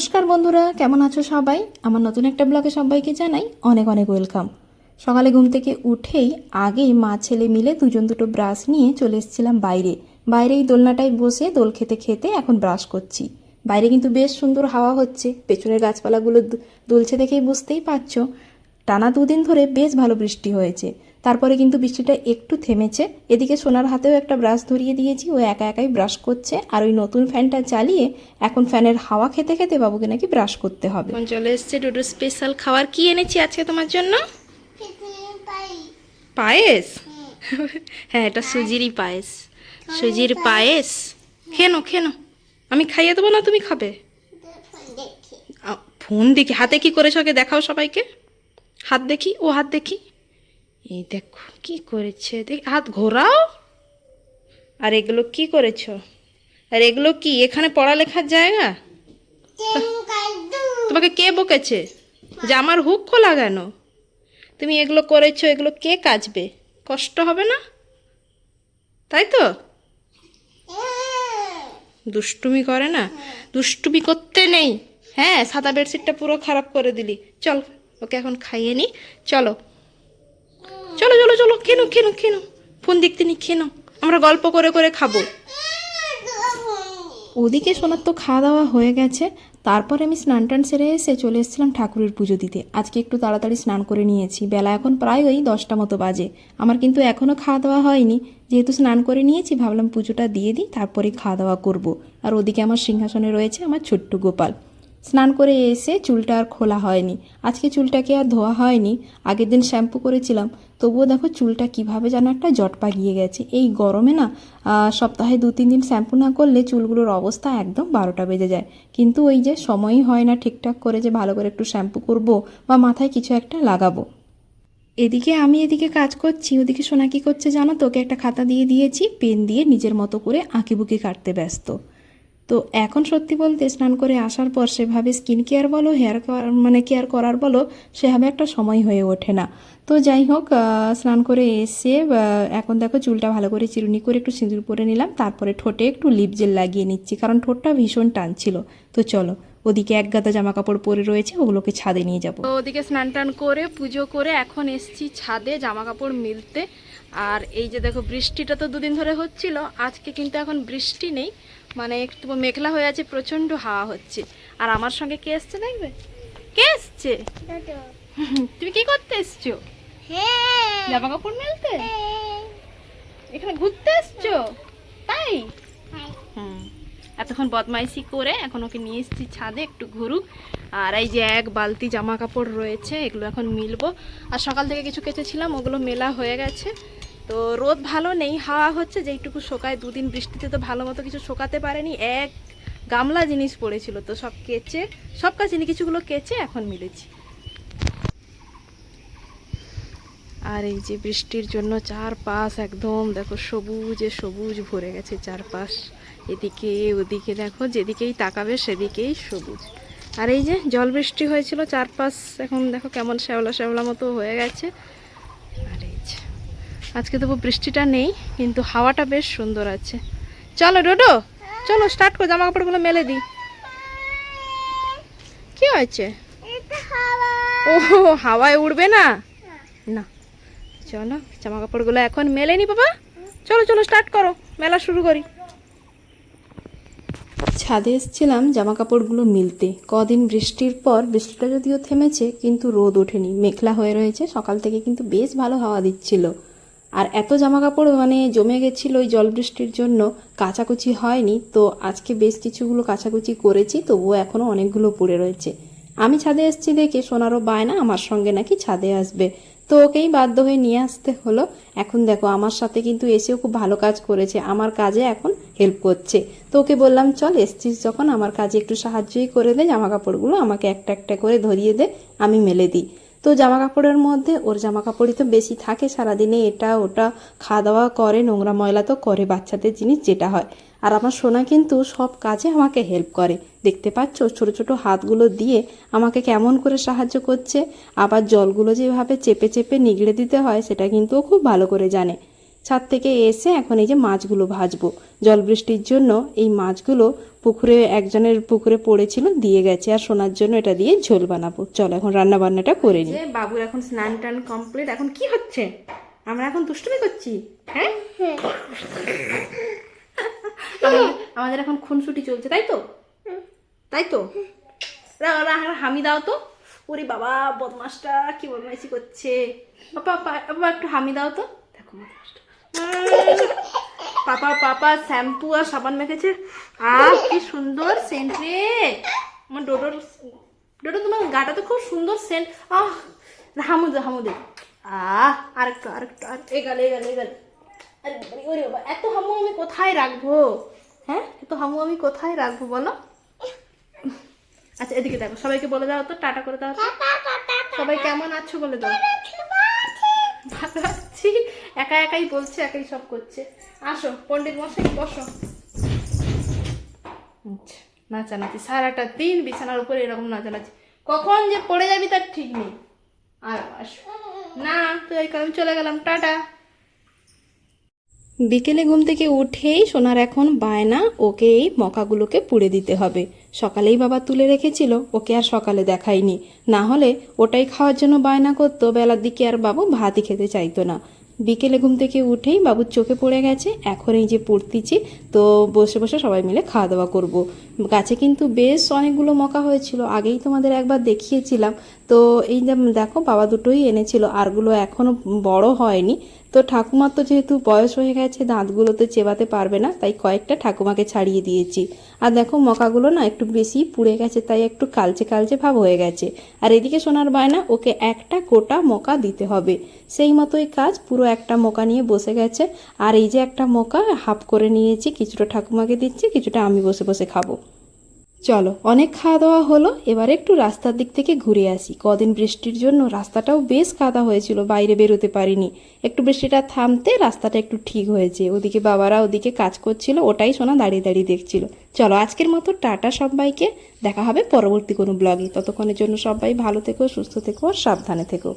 নমস্কার বন্ধুরা, কেমন আছো সবাই? আমার নতুন একটা ব্লগে সবাইকে জানাই অনেক অনেক ওয়েলকাম। সকালে ঘুম থেকে উঠেই আগেই মা ছেলে মিলে দুজন দুটো ব্রাশ নিয়ে চলে এসেছিলাম বাইরে। বাইরে এই দোলনাটায় বসে দোল খেতে খেতে এখন ব্রাশ করছি। বাইরে কিন্তু বেশ সুন্দর হাওয়া হচ্ছে, পেছনের গাছপালাগুলো দুলছে দেখেই বুঝতেই পারছ। টানা দুদিন ধরে বেশ ভালো বৃষ্টি হয়েছে। তারপরে কিন্তু বৃষ্টিটা একটু থেমেছে। এদিকে সোনার হাতেও একটা ব্রাশ ধরিয়ে দিয়েছি ও একা একাই ব্রাশ করছে। আর ওই নতুন ফ্যানটা চালিয়ে এখন ফ্যানের হাওয়া খেতে খেতে বাবুকে নাকি ব্রাশ করতে হবে। এখন চলে এসছে ডুডু স্পেশাল খাবার। কি এনেছি আজকে তোমার জন্য? পায়েস। হ্যাঁ এটা সুজিরই পায়েস। সুজির পায়েস। খেনো খেনো। আমি খাইয়ে দেবো না তুমি খাবে? ফোন দেখি। হাতে কি করেছ আগে দেখাও সবাইকে। হাত দেখি ও হাত দেখি। এই দেখো, কি করেছে? দেখ, হাত ঘোরাও। আর এগুলো কি করেছ? আর এগুলো কি, এখানে পড়ালেখার জায়গা? তোমাকে কে বকেছে? যে আমার হুক খোলা কেন? তুমি এগুলো করেছ, এগুলো কে কাজবে কষ্ট হবে না? তাই তো? দুষ্টুমি করে না? দুষ্টুমি করতে নেই। হ্যাঁ সাদা বেডশিটটা পুরো খারাপ করে দিলি। চল, ওকে এখন খাইয়ে নি। চলো। চলো চলো চলো, খেনো খেনো খেনো। ফোন দেখতে নি, খেনো। আমরা গল্প করে করে খাব। ওদিকে সোনার তো খাওয়া দাওয়া হয়ে গেছে। তারপরে আমি স্নান টান সেরে এসে চলে এসেছিলাম ঠাকুরের পুজো দিতে। আজকে একটু তাড়াতাড়ি স্নান করে নিয়েছি। বেলা এখন প্রায় ওই দশটা মতো বাজে। আমার কিন্তু এখনও খাওয়া দাওয়া হয়নি। যেহেতু স্নান করে নিয়েছি, ভাবলাম পুজোটা দিয়ে দিই, তারপরে খাওয়া দাওয়া করব। আর ওদিকে আমার সিংহাসনে রয়েছে আমার ছোট্ট গোপাল। স্নান করে এসে চুলটা আর খোলা হয়নি। আজকে চুলটাকে আর ধোয়া হয়নি। আগের দিন শ্যাম্পু করেছিলাম। তবুও দেখো চুলটা কীভাবে যেন একটা জট পাকিয়ে গেছে। এই গরমে না সপ্তাহে দু তিন দিন শ্যাম্পু না করলে চুলগুলোর অবস্থা একদম বারোটা বেজে যায়। কিন্তু ওই যে সময়ই হয় না ঠিকঠাক করে যে ভালো করে একটু শ্যাম্পু করব বা মাথায় কিছু একটা লাগাবো। এদিকে আমি এদিকে কাজ করছি। ওদিকে সোনা কি করছে জানো? তোকে একটা খাতা দিয়ে দিয়েছি। পেন দিয়ে নিজের মতো করে আঁকিবুকি কাটতে ব্যস্ত। তো এখন সত্যি বলতে স্নান করে আসার পর সেভাবে স্কিন কেয়ার বলো হেয়ার মানে কেয়ার করার বলো, সেভাবে একটা সময় হয়ে ওঠে না। তো যাই হোক স্নান করে এসে এখন দেখো চুলটা ভালো করে চিরুনি করে একটু সিঁদুর পরে নিলাম, তারপরে ঠোঁটে একটু লিপ জেল লাগিয়ে নিচ্ছি, কারণ ঠোঁটটা ভীষণ টানছিল। তো চলো, ওদিকে এক গাদা জামা কাপড় পরে রয়েছে, ওগুলোকে ছাদে নিয়ে যাব। ওদিকে স্নান টান করে, পুজো করে এখন এসছি ছাদে জামা কাপড় মিলতে। আর এই যে দেখো, বৃষ্টিটা তো দুদিন ধরে হচ্ছিল, আজকে কিন্তু এখন বৃষ্টি নেই। মানে একটু মেঘলা হয়ে আছে প্রচণ্ড হাওয়া হচ্ছে। আর আমার সঙ্গে কে এসছে দেখবে? কে এসছে? তুমি কি করতে এসছো? জামা কাপড় মেলতে? এখানে ঘুরতে এসছো? তাই? হুম। এতক্ষণ বদমাইশি করে এখন ওকে নিয়ে এসেছি ছাদে একটু ঘুরুক। আর এই যে এক বালতি জামা কাপড় রয়েছে এগুলো এখন মিলবো। আর সকাল থেকে কিছু কেচেছিলাম ওগুলো মেলা হয়ে গেছে। তো রোদ ভালো নেই, হাওয়া হচ্ছে, যেইটুকু শোকায়। দুদিন বৃষ্টিতে তো ভালো মতো কিছু শোকাতে পারেনি, এক গামলা জিনিস পড়েছিল তো সব কেচে, সব কাচিনি কিছুগুলো কেচে এখন মিলেছি। আর এই যে বৃষ্টির জন্য চারপাশ একদম, দেখো, সবুজে সবুজ ভরে গেছে চারপাশ। এদিকে, ওদিকে দেখো, যেদিকেই তাকাবে সেদিকেই সবুজ। আর এই যে জল বৃষ্টি হয়েছিল, চারপাশ এখন দেখো কেমন শ্যাওলা শ্যাওলা মতো হয়ে গেছে। আজকে তবু বৃষ্টিটা নেই কিন্তু হাওয়াটা বেশ সুন্দর আছে। চলো ডোডো চলো স্টার্ট করো জামা কাপড়গুলো মেলে দিই। কি হয়েছে? ও হাওয়ায় উড়বে না? না চলো জামা কাপড়গুলো এখন মেলে নি বাবা। চলো চলো স্টার্ট করো মেলা শুরু করি। ছাদে এসেছিলাম জামা কাপড়গুলো মিলতে। কদিন বৃষ্টির পর বৃষ্টিটা যদিও থেমেছে কিন্তু রোদ ওঠেনি। মেঘলা হয়ে রয়েছে সকাল থেকে কিন্তু বেশ ভালো হাওয়া দিচ্ছিল। আর এত জামা কাপড় মানে জমে গেছিল ওই জল বৃষ্টির জন্য, কাচাকুচি হয়নি। তো আজকে বেশ কিছুগুলো কাচাকুচি করেছি, তবুও এখনও অনেকগুলো পড়ে রয়েছে। আমি ছাদে এসেছি দেখে সোনারও বায়না আমার সঙ্গে নাকি ছাদে আসবে। তো ওকেই বাধ্য হয়ে নিয়ে আসতে হলো। এখন দেখো, আমার সাথে কিন্তু এসেও খুব ভালো কাজ করেছে, আমার কাজে এখন হেল্প করছে। তো ওকে বললাম, চল, এসছিস যখন, আমার কাজে একটু সাহায্যই করে দে জামা কাপড়গুলো আমাকে একটা একটা করে ধরিয়ে দে, আমি মেলে দিই। তো জামা কাপড়ের মধ্যে ওর জামা কাপড়ই তো বেশি থাকে সারাদিনে, এটা ওটা খাওয়া দাওয়া করে, নোংরা ময়লা তো করে বাচ্চাদের জিনিস যেটা হয়। আর আমার সোনা কিন্তু সব কাজে আমাকে হেল্প করে। দেখতে পাচ্ছ ছোট ছোট হাতগুলো দিয়ে আমাকে কেমন করে সাহায্য করছে। আবার জলগুলো যেভাবে চেপে চেপে নিগড়ে দিতে হয়, সেটা কিন্তু ও খুব ভালো করে জানে। ছাদ থেকে এসে এখন এই যে মাছগুলো ভাজবো। জল বৃষ্টির জন্য এই মাছগুলো পুকুরে একজনের পুকুরে পড়েছিল দিয়ে গেছে। আর সোনার জন্য এটা দিয়ে ঝোল বানাবো। চল এখন রান্না বান্নাটা করে নিই। বাবুর এখন স্নান টান কমপ্লিট এখন কি হচ্ছে? আমরা এখন দুষ্টুমি করছি হ্যাঁ? আমাদের- আমাদের এখন খুনসুটি চলছে তাই তো? তাই তো? রা- রা- রা- হামি দাও তো। ওরে বাবা বদমাসটা কি বদমাইশি করছে। পা- একটু হামি দাও তো। দেখো বদমাসটা। পাপা পাপা শ্যাম্পু আর সাবান মেখেছে। আর কি সুন্দর সেন্ট রে। আমার ডোডোর ডোডো তোমার গাটা তো খুব সুন্দর সেন্ট আহ হামু দে হামু দে। আহ আরেকটু আরেকটু আর এগাল এগাল এগাল আরে ওরে বাবা এত হামু আমি কোথায় রাখব? হ্যাঁ এত হামু আমি কোথায় রাখব বলো? আচ্ছা এদিকে দেখো সবাইকে বলে দাও তো টাটা করে দাও। সবাই কেমন আছো বলে দাও। ভালো আছি। একা একাই বলছে একাই সব করছে। আসো পণ্ডিত মশাই বসো। আচ্ছা, নাচানাচি। সারাটা দিন বিছানার উপরে এরকম নাচানাচি। কখন যে পড়ে যাবি তার ঠিক নেই। আর আসো না তুই ওই আমি চলে গেলাম। টাটা। বিকেলে ঘুম থেকে উঠেই সোনার এখন বায়না ওকে এই মকাগুলোকে পুড়ে দিতে হবে। সকালেই বাবা তুলে রেখেছিল ওকে আর সকালে দেখায়নি। না হলে ওটাই খাওয়ার জন্য বায়না করতো বেলার দিকে আর বাবু ভাতই খেতে চাইতো না। বিকেলে ঘুম থেকে উঠেই বাবুর চোখে পড়ে গেছে এখন এই যে পড়তেছি, তো বসে বসে সবাই মিলে খাওয়া দাওয়া করব। গাছে কিন্তু বেশ অনেকগুলো মকা হয়েছিল, আগেই তোমাদের একবার দেখিয়েছিলাম। তো এই যে দেখো, বাবা দুটোই এনেছিল, আরগুলো এখনও বড় হয়নি। তো ঠাকুমার তো যেহেতু বয়স হয়ে গেছে দাঁতগুলো তো চেবাতে পারবে না, তাই কয়েকটা ঠাকুমাকে ছাড়িয়ে দিয়েছি। আর দেখো, মকাগুলো না একটু বেশি পুড়ে গেছে, তাই একটু কালচে কালচে ভাব হয়ে গেছে। আর এদিকে সোনার বায়না, ওকে একটা গোটা মকা দিতে হবে। সেই মতোই কাজ, পুরো একটা মোকা নিয়ে বসে গেছে। আর এই যে একটা মোকা, হাফ করে নিয়েছি, কিছুটা ঠাকুমাকে দিচ্ছি, কিছুটা আমি বসে বসে খাব। চলো, অনেক খাওয়া দাওয়া হলো, এবারে একটু রাস্তার দিক থেকে ঘুরে আসি। কদিন বৃষ্টির জন্য রাস্তাটাও বেশ কাদা হয়েছিল, বাইরে বেরোতে পারিনি। একটু বৃষ্টিটা থামতে রাস্তাটা একটু ঠিক হয়েছে। ওদিকে বাবারা ওদিকে কাজ করছিল, ওটাই সোনা দাঁড়িয়ে দাঁড়িয়ে দেখছিল। চলো, আজকের মতো টাটা সবাইকে, দেখা হবে পরবর্তী কোনো ব্লগে ততক্ষণের জন্য সবাই ভালো থেকো, সুস্থ থেকো আর সাবধানে থেকো।